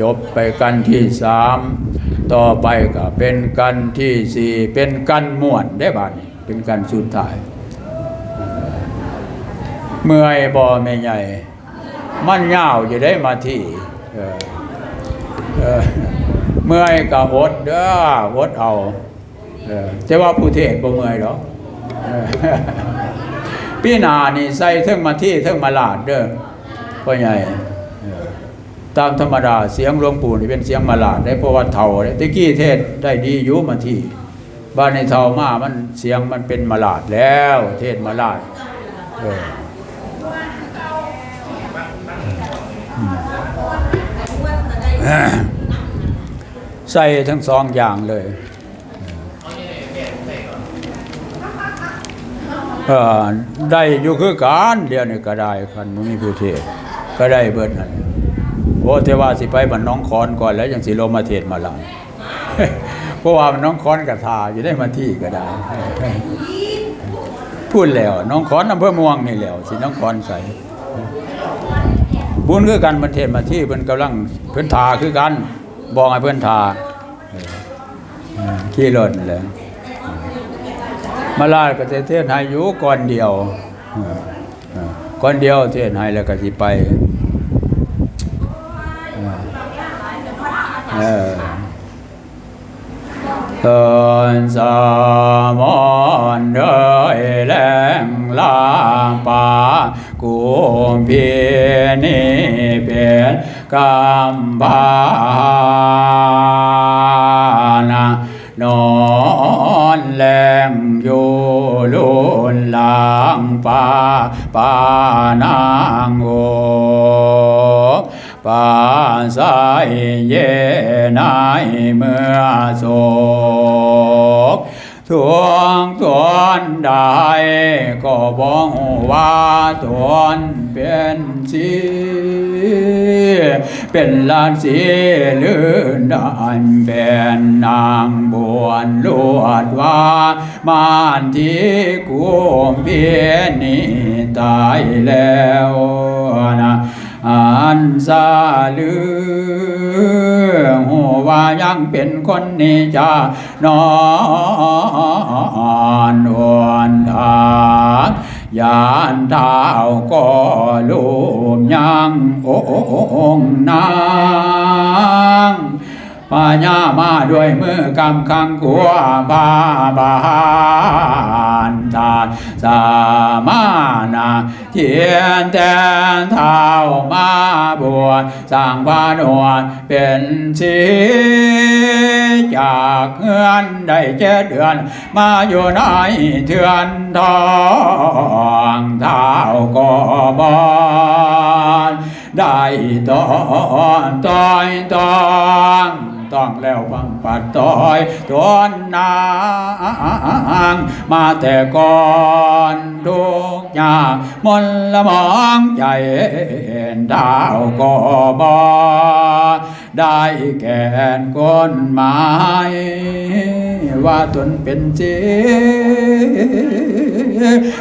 จบไปกันที่สามต่อไปก็เป็นกันที่สี่เป็นกันม่วนได้บ้านี้เป็นกันสุดท้าย เมื่อยบ่ไม่ใหญ่ มันยาวจะได้มาที่เมื่อยก็อดเด้ออดเอาแต่ว่าผู้เทศบ่เมื่อยหรอกพี่นานี่ใส่เทิงมาที่เทิงมาลาดเด้อพ่อใหญ่ ตามธรรมดาเสียงหลวงปู่นี่เป็นเสียงมาลาดได้เพราะว่าเท่าเลยตะกี้เทศได้ดีอยู่มาที่บ้านในเท่ามามันเสียงมันเป็นมาลาดแล้ว เทศมาลาดเออใส่ทั้งสองอย่างเลยได้อยู่คือการเดียวนี่ก็ได้คันมีผู้เทศก็ได้เบิดนั่น อ้แต่ว่าสิไปบ้านน้องคอนก่อนแล้วยังสิลมาเทศน์มาหลังเพราะว่ามันน้องคอนกระทาอยู่ได้มาที่ก็ได้พูดแล้วน้องคอนอำเภอม่วงนี่แล้วสิน้องคอนใส่บุญคือกันประเทศมาที่เพิ่นกำลังเพิ่นทาคือกันบอกให้เพิ่นทาขี่รถนั่นแหละมาลาดก็จะเทศน์ให้อยู่ก่อนเดียวก่อนเดียวเทศน์ให้แล้วก็สิไป เออตอนสามอนเดยแรงลางป่ากุมพีนี่เป็นกำบานานอนแรงอยู่ลุนลังป่าป่านางโอ ปาสายเยนายเมื่อโศกทวงตวนได้ก็บอกว่าตวนเป็นสีเป็นลานสีลื่นดานเป็นนางบวนลวดว่ามานที่กุมเพียนี่ตายแล้วนะ อันซาลือหัวายังเป็นคนนิจานอนวนทางยานเท้าก็ลูมยังองนาง พญามาด้วยมือกำคังกัวบาบานตาสามานาเทียนแทนเท้ามาบวชสร้างพานวดเป็นชีจากเฮือนได้เจ็ดเดือน มาอยู่ในเถือนทองเท้าก็บอนได้ตอนตอยตอง ต้องแล้วบังปัดต้อยทวนนางมาแต่ก่อนดุกยามนละมองใจดาวก็บอ ได้แก่นก้นไม้ว่าตนเป็นเจ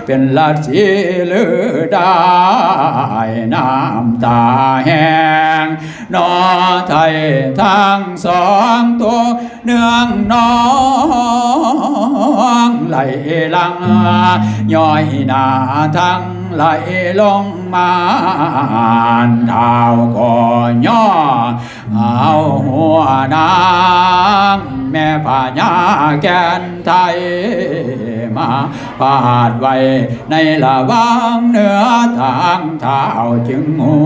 เป็นลาชีลือได้น้ำตาแห้งนอไทยทั้งสองตัวเนื่องน้องไหลลังย่อยหน้าทั้งไหลลงมาดาวก็ย่อเอาหัวนางแม่พญาแกนไทยมาปาดไว้ในละวางเนื้อทางเท้าจึงหั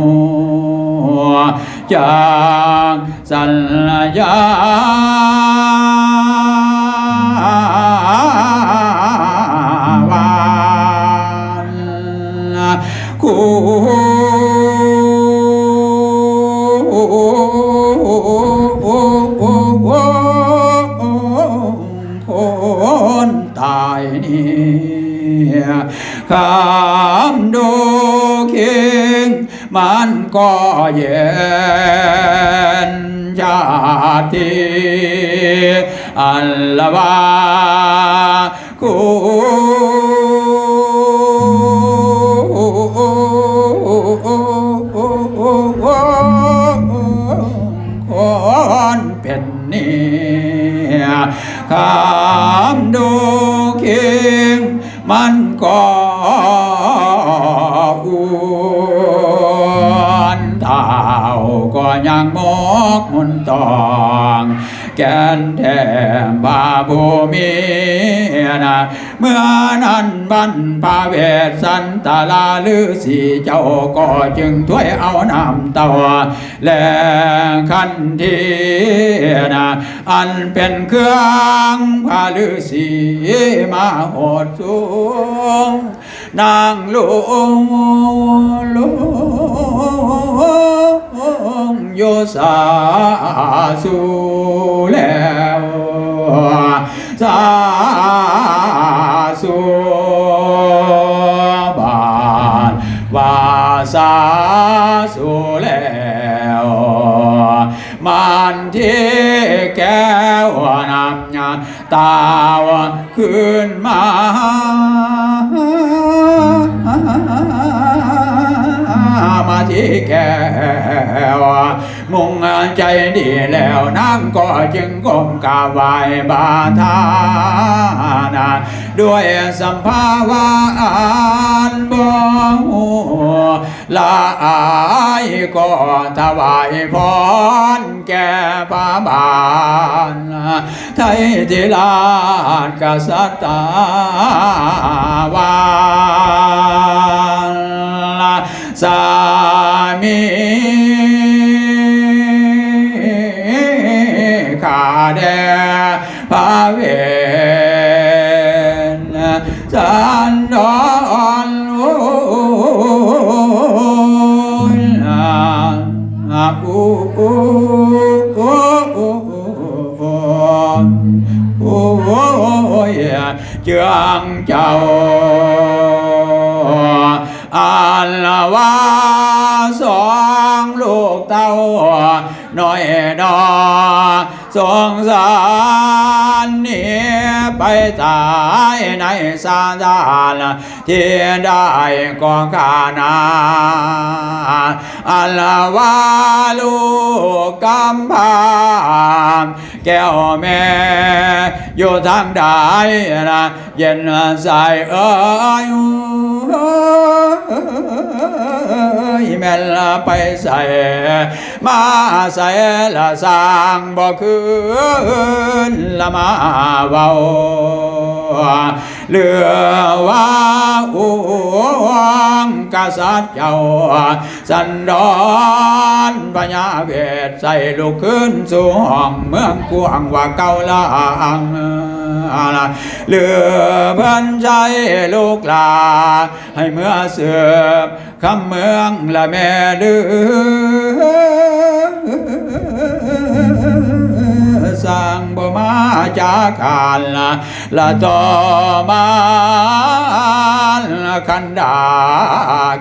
วจากสัญญา คู่คนตายเนี่ยคำดูคิงมันก็เย็นชาติอันละวาคู เมื่อนั้นบรรพาเวสสันตาลาลือสีเจ้าก็จึงถ้วยเอาน้ำเตาและขันทีนะอันเป็นเครื่องพาลือสีมาหดสูงนางลุงลุงโยสาสูแล้วสา สาสูแล้วมันที่แก้วนำยาตาวขึ้นมามาที่แก้วมุ่งใจดีแล้วน้ำก็จึงก้มกราบไหว้บาทานา ด้วยสัมภาวะอันบ่ฮู้ละอายก็ถวายพรแก่พระบานไทยทิลาชกษัตริย์วาสามีข้าแด่พระเว สันดอนโอ้ยอาอูอูอูอูโอ้ยเจืองเจ้าอันละ ว่าสองลูกเต้าน้อยดอสงสารนี่ไปตายในสาดานที่ได้กองขานาอัลวาลูกกำพร้าแก้วแม่อยู่ทางใดนะเย็นใสเอ้ย แม่ละไปใส่มาใส่ละสร้างบ่คืนละมาเบาเหลือว่าอ้วงกษัตริย์เจ้า สันดอนพญญาเวทใส่ลูกขึ้นสู่ห้องเมืองกวางว่าเก่าลางเหลือเพื่อนใจลูกลาให้เมื่อเสือบคำเมืองละแม่ดื้อสร้างบ่มาจากการละละต่อมาคันดา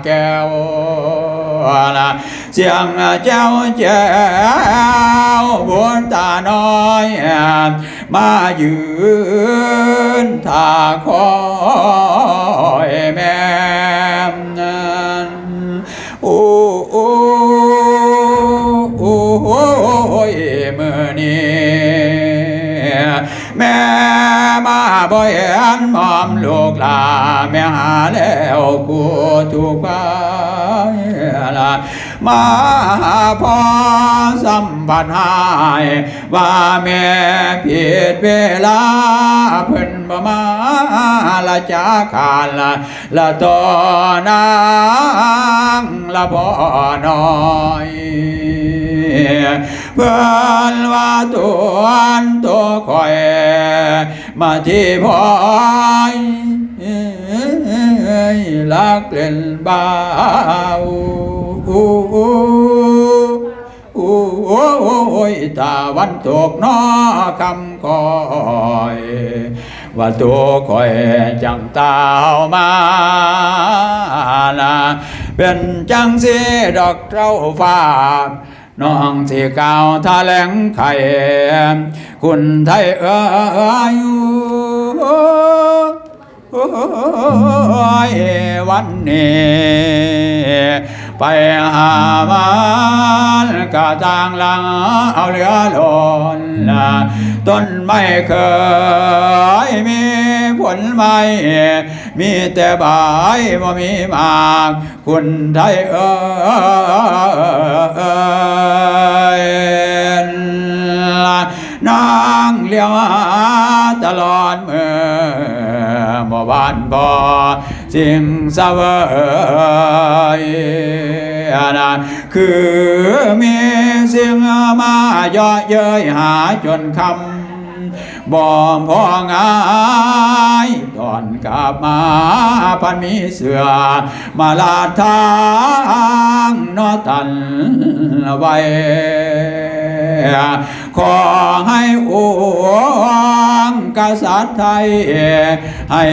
แก้วละเสียงเจ้าแจ้วบุญตาน้อย มายืนท่าคอยแม่ แม่มาบ่เห็นมอมลูกหลาแม่หาแล้วกูถูกไปละมาพอสัมบัติหายว่าแม่ผิดเวลาเพิ่นบ่มาละจาขาดละละตอนางละบ่อน้อย เพื่อนว่าตัวนตัวคอยมาที่พอยลักเล่นบ้าวอู้อู้อู้โอ้ยตาวันตกนอคำคอยว่าตัวคอยจังตาวมานะเป็นจังสีดอกเจ้าฟ้า น้องที่เก่าทะแหลงไข่คุณไทยเอ้ยโอ้ยวันนี้ไปหามันกะทางหลังเอาเหลือหล่นละต้นไม่เคยมี ผลไม่มีแต่ใบบ่มีหมากคุณไทยเอ้ยนางเลี้ยวหาตลอดเมื่อบ่บ้านบ่สิ่งเสวยนะคือมีสิ่งมาย่อเย้ยหาจนคำ บ่พองายตอนกลับมาพันมีเสือ มาลาดทางนอตันไว้ขอให้อวงกษัตริย์ไทย ให้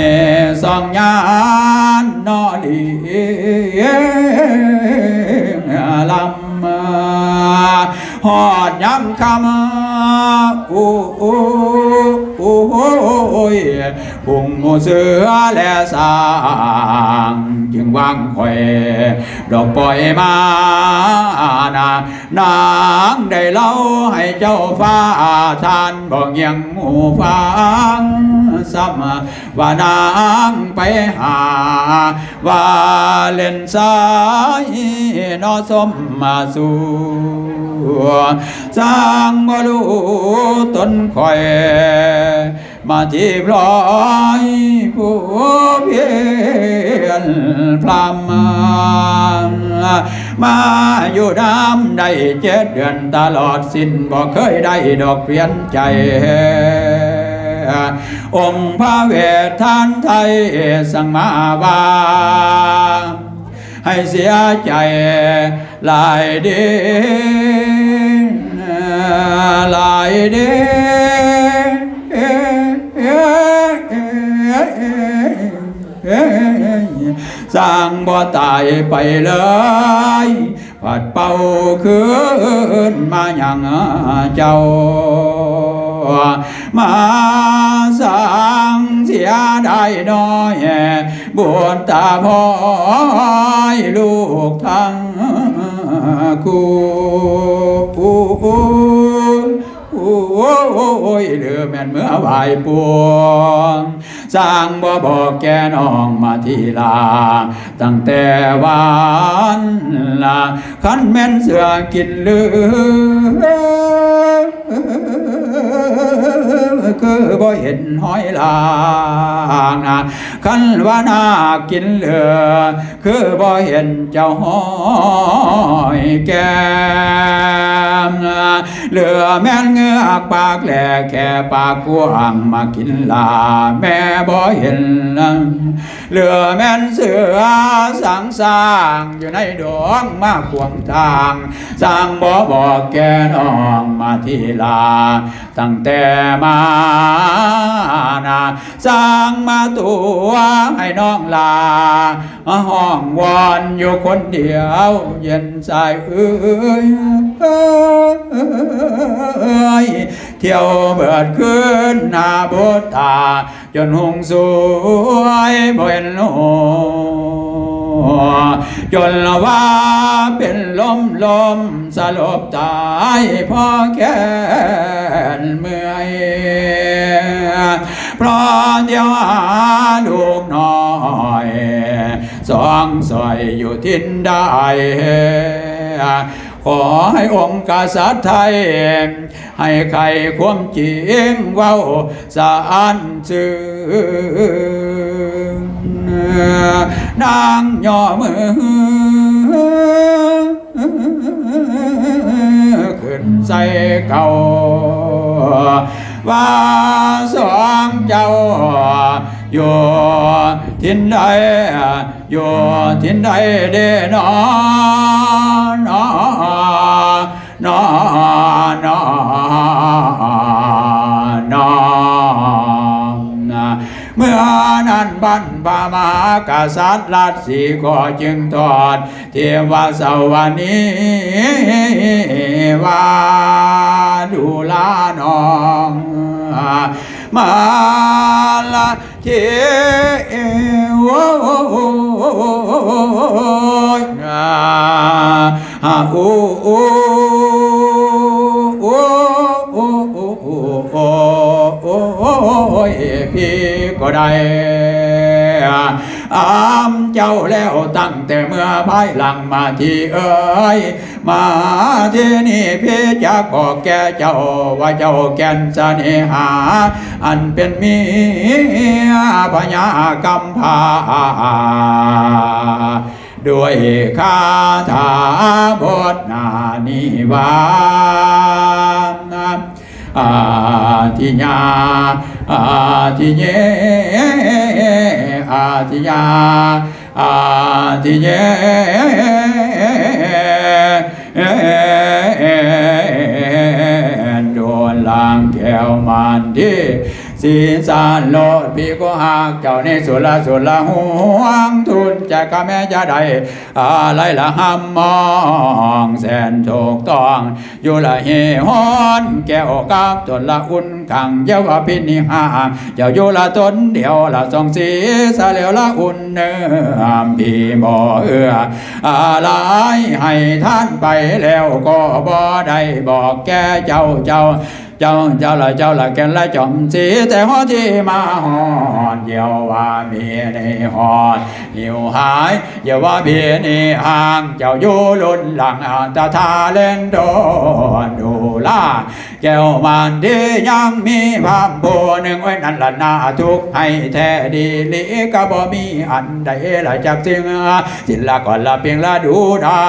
สองยานนอดีลำมา หอดย้ำคำโอู้อู้อู้โอ้ยพุ่งเสือและสางจึงวางคอยดอกปล่อยมานา นางได้เล่าให้เจ้าฟ้าทานบอกยังหูฟังซ้ำว่านางไปหา ว่าเล่นสายนอสมมาสู่ สร้างบ่รู้ต้นคอย มาที่พลอยผู้เพียนพรำมามาอยู่น้ำได้เจ็ดเดือนตลอดสิ้นบ่เคยได้ดอกเปลี่ยนใจองค์พระเวททานไทยสังมาวาให้เสียใจหลายเด หลายเดสร้างบ่ตายไปเลยผัดเป่าคืนมาอย่างเจ้า มาสร้างเสียได้น้อยบวนตาพ่อยลูกทั้งกูโอ้ ยเหลือแม่นเมื่อไหวปวงสร้างบ่บอกแกน้องมาทีลา ตั้งแต่วันลาขันแม่นเสือกินลือ คือบ่เห็นหอยลางนะคันว่านากินเหลือ คือบ่เห็นเจ้าหอยแก้มเหลือแม่นเงือกปากแหลกแค่ปากกว้างมากินลาแม่บ่เห็นเหลือแม่นเสือสังสร้างอยู่ในดวงมาขวางทางสร้างบ่บอกแกน้องมาที่ลาตั้งแต่มานาสร้างมาตัวให้น้องลาห้องวอนอยู่คนเดียว เย็นสายเอ้ยเอ้ยเที่ยวเบิดขึ้นหน้าโบตา จนหงสวยบ่เห็นโล จนละว่าเป็นลมลมสลบตายพ่อแค่นเมื่อยพราะเดียวหาลูกน้อยสองสอยอยู่ทินได้ขอให้องค์กษัตริย์ไทย ให้ใครความจริงเว้าสารซื่อ นางย่อมือขึ้นใส่เก่าว่าสองเจ้าอยู่ทินใดอยู่ทินใดเด้นอนอนอนอนอน เมื่อนั้นบันบามากษัตริย์ราชสีก็จึงทอด เทวสวรรณีวาดูลาน้องมาละเทวนาอโอโอ ยพี่ก็ได้อามเจ้าแล้วตั้งแต่เมื่อภายหลังมาที่เอ้ยมาที่นี่พี่จะบอกแกเจ้าว่าเจ้าแกนเสน่หา อันเป็นมีพญากำพร้าด้วยคาถาบทนานิวาน อาทิญาอาทิเยอาทิยาอาทิเยโดนลางแก้วมันที่ สีสานโลดพีก็หากเจ้าในสุรสุรห่วงทุนจะกะแม่จะได้อะไรละห้ำมองแสนถูกต้องอยู่ละเฮฮอนแก้วกับตนละอุ่นขังเยาวพินิหางเจ้าอยู่ละตนเดียวละสองสีสาเหลวละอุ่นเนื้อพี่บ่เอื้ออะไรให้ท่านไปแล้วก็บ่ได้บอกแกเจ้าเจ้า เจ้า将将来将来跟来将起在我的马汉，有啊别你汉，有海有啊别你行，有有轮浪啊ตาทาเล่นโดนดูลาแก้วมันดียังมีพามบัวหนึ่งไว้นั่นละนาทุกให้แท้ดีลีก็บ่มีอันใดละจากสิ่งสิละก่อนละเพียงละดูได้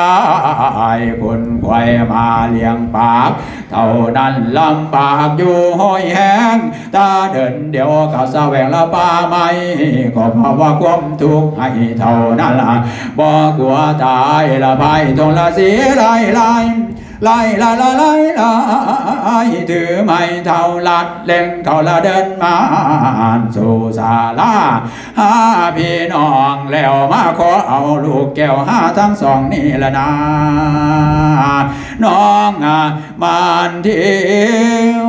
คนไวายมาเลี้ยงปากเท่านั้นลำบากากอยู่ห้อยแห้งตาเดินเดี๋ยวก็แสวงละป่าไม่ก็เพราะว่าความทุกข์ให้เท่านั้นละบ่กลัวตายละภัยทงละเสียลายลาย ไล่ละละไล่ละถือไม้เท่าลัดเล่งเขาละเดินมาสู่ศาลาหาพี่น้องแล้วมาขอเอาลูกแก้วห้าทั้งสองนี่ละนะน้องอะมันเที่ยว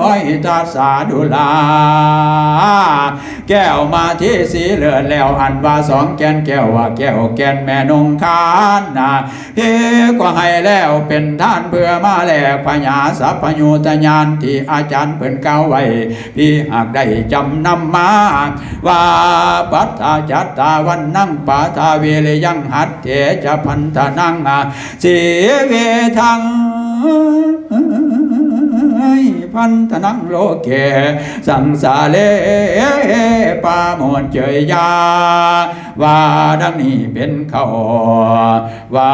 ไว้ตาสาดุลา แก้วมาที่สีเลือดแล้วอันว่าสองแกนแก้วว่าแก้วแกนแม่นงคานนะเฮก็ให้แล้วเป็นท่านเพื่อมาแลกพญาสัพพยุตญาณที่อาจารย์เพิ่นเก้าไว้พี่หากได้จำนำมาว่าปัตตาจัตตาวันนั่งปาทาเวเลยังหัดเถจะพันธนังสีเวทัง พันธนังโลเก สังสาเลปาโมดเจยยา ว่าดังนี้เป็นเขาว่า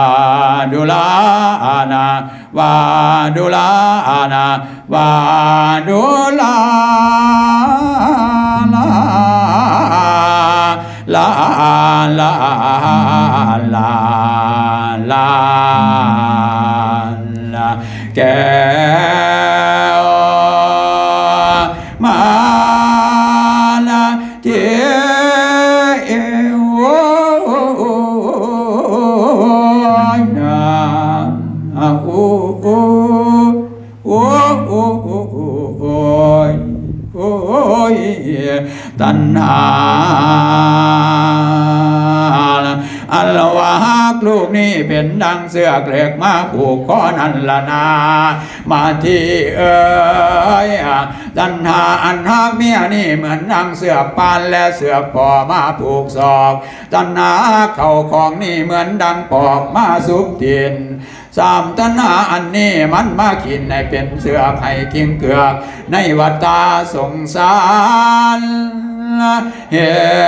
ดุลานาว่าดุลานาว่าดุลาลาลาลาลาลาล ตัณหาอัลวาฮักลูกนี่เป็นดังเสือกเหล็กมาผูกคอนันละนา มาที่เอ้ยตันหาอันฮักเมียนี่เหมือนดังเสือกปานและเสือกปอมาผูกศอกตันหาเข่าของนี่เหมือนดังปอกมาสุบดินสามตัณหาอันนี้มันมากินในเป็นเสือกให้กินเกือกในวัฏตาสงสาร เห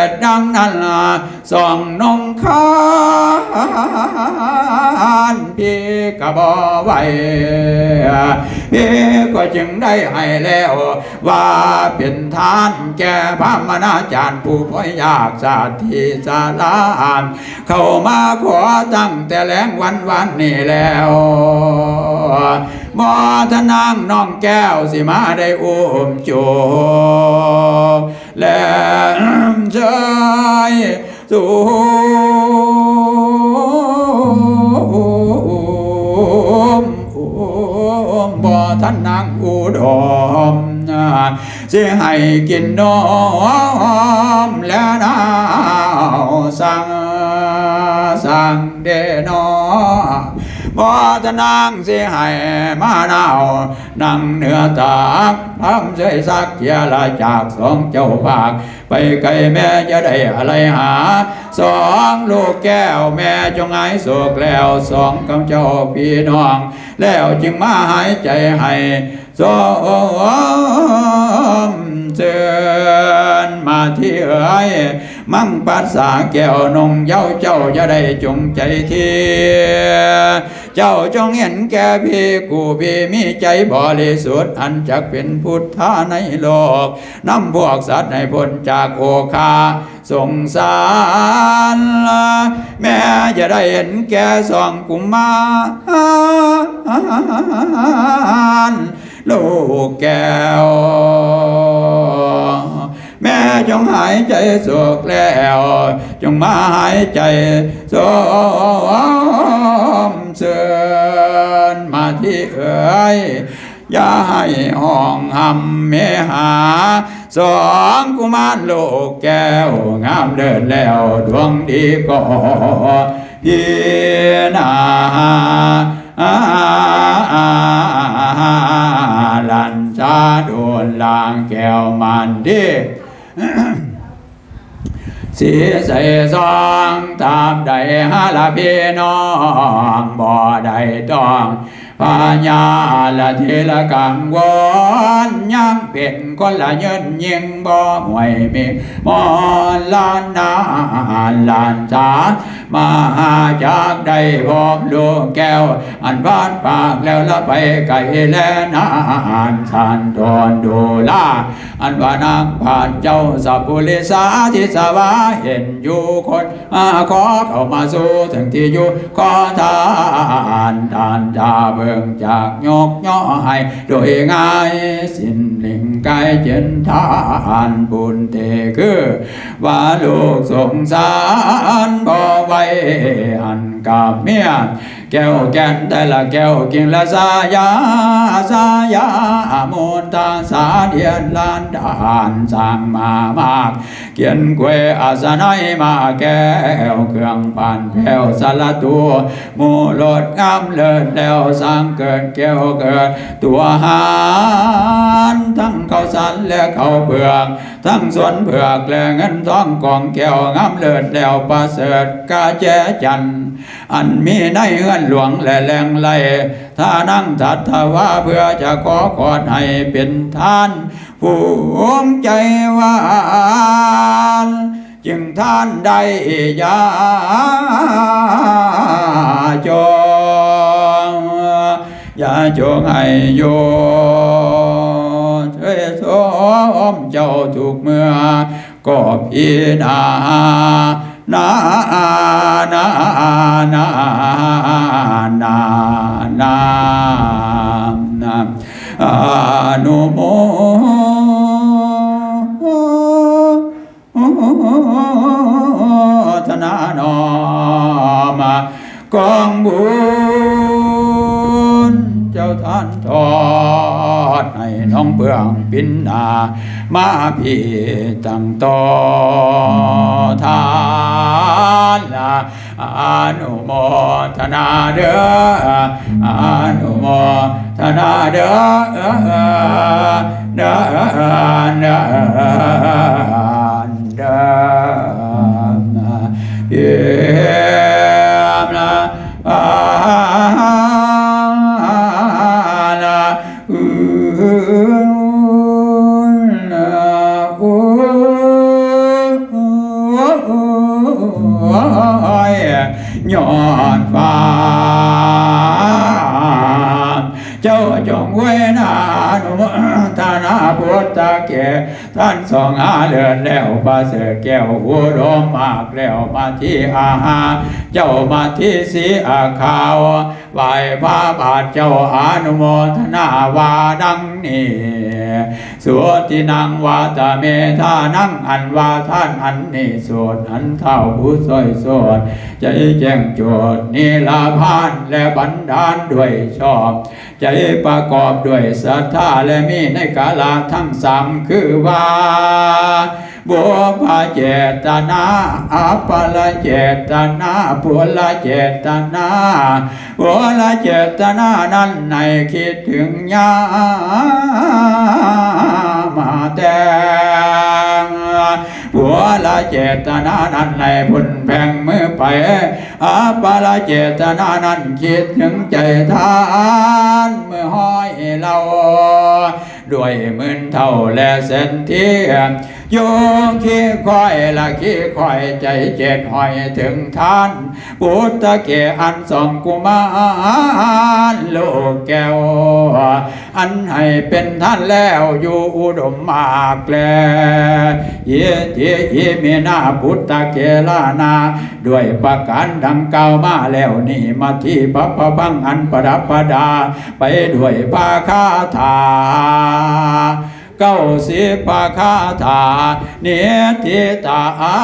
ตุดังนั้นล่ะส่องนงคานพี่กะบอไหวพี่ก็จึงได้ให้แล้ว ว่าเป็นทานแก่พระมนาจารย์ผู้พ่อยากสาธิสาลานเข้ามาขอตั้งแต่แรงวันวันนี้แล้ว มอทนางน้องแก้วสิมาได้อุ้มจูบและเชยสู่มบ่ท่านนางอุดมสิให้กินนมและน้ำสั่งสังเดนอ บ่จะนางสิให้มาหนาวนั่งเหนือตากพำเสยสักเกียละจากสองเจ้าภาค ไปไกลแม่จะได้อะไรหา สองลูกแก้วแม่จงหายโศกแล้วสองกำเจ้าพี่น้อง แล้วจึงมาหายใจให้สมเชิญมาที่เอ๋ย มั่งปัสสาแก้วนงเย้าเจ้าจะได้จงใจเทียเจ้าจงเห็นแก่พี่กูพี่มีใจบริสุทธิ์อันจักเป็นพุทธาในโลกนำพวกสัตว์ให้พ้นจากโอคาสงสารแม่จะได้เห็นแก่สองกุมารลูกแก้ว แม่จงหายใจสุขแล้ว จงมาหายใจสมเสริญมาที่เอ๋ยอย่าให้ห้องหำเมหา สองกุมารลูกแก้ว งามเดินแล้วดวงดีก็พี่นาลันชาโดนลางแก้วมันดี สีใสซองตามใดฮาลาพี่น้องบ่ได้ต้องพาญาละเทละกังวอนยังเป็นคนละเยินยิงบ่หวยมีมอนลานนาลานจา มาหาจากได้พบลูแก้ว อันบ้านปากแล้วละไปไกลแลนานสันตอนดูลาอันว่านางผ่านเจ้าสัพพุริสาทิสวาเห็นอยู่คนมาขอเข้ามาสู่ถึงที่อยู่ขอทานทานจาเบิ่งจากยกย่อให้โดยง่ายสิ้นลิงกายเจนทานบุญเตคือว่าลูกสงสารบ่ไว้อันกาเมีย แก้วแก่นแต่ละแก้วกินละสายาสายาโมูลตาสาเดียนลานดานสร้างมามากเกียนเกวอาสนัยมาแก้วเครื่องปานแผ้วสารตัวมูลดงามเลิศแล้วสร้างเกิดแก้วเกิด ตัวหารทั้งเขาสันและเขาเปลือกทั้งสวนเผือกและเงินทองกองแก้วงามเลิศแล้วประเสริฐกาแจจันทร์อันมีในเฮือนหลวงและแหลงไหลถ้านั่งทัดทว่าเพื่อจะขอขอดให้เป็นท่านภูมิใจหวานจึงท่านได้ยาจงยาจงให้โยช่วยสมเจ้าทุกเมื่อก็พีนา นานานานานานาอนุโมทนานอมกองบุญเจ้าท่านทอดให้น้องเบื้องปินนา มาพี่ตั้งต่อทา นนอนุโมทนาเด้ออนุโมทนาเด้อเด้อเด้อเด้อ แก่ท่านสองอาเลือนแล้วปาเสือแก้วหัวดมมากแล้วมาที่อาหา เจ้ามาที่สีอาขาวไหวพระบาทเจ้าอนุโมทนาวาดังนี้สวดที่นังวาตาเมธานังอันวาท่านอันนี้สวดอันเท่าผู้สวยสวดใจแจ้งโจทย์นิลาพานและบันดาลด้วยชอบใจประกอบด้วยศรัทธาและมีในกาลาทั้งสามคือว่า บัวพเจตนาอัปละเจตนาปุละเจตนาบัวละเจตนานั้นในคิดถึงยามาแต่งบัวละเจตนานั้นในพุ่นแพงมือไปอัปปละเจตนานั้นคิดถึงใจทานเมื่อห้อยเราด้วยมื่นเท่าและเส้นเทียม โยขี้คอยละขี้คอยใจเจ็ดหอยถึงท่านปุตตะเกอันสองกุมารลูกแก้ว อันให้เป็นท่านแล้วอยู่อุดมมากแลเยเทเยเมนาพุทธเกลานา ด้วยประการดังกล่าวมาแล้วนี่มาที่ปัปปะบังอันประดับประดา ไปด้วยปาคาถา เก้าสิบปะคาถาเนติตาอา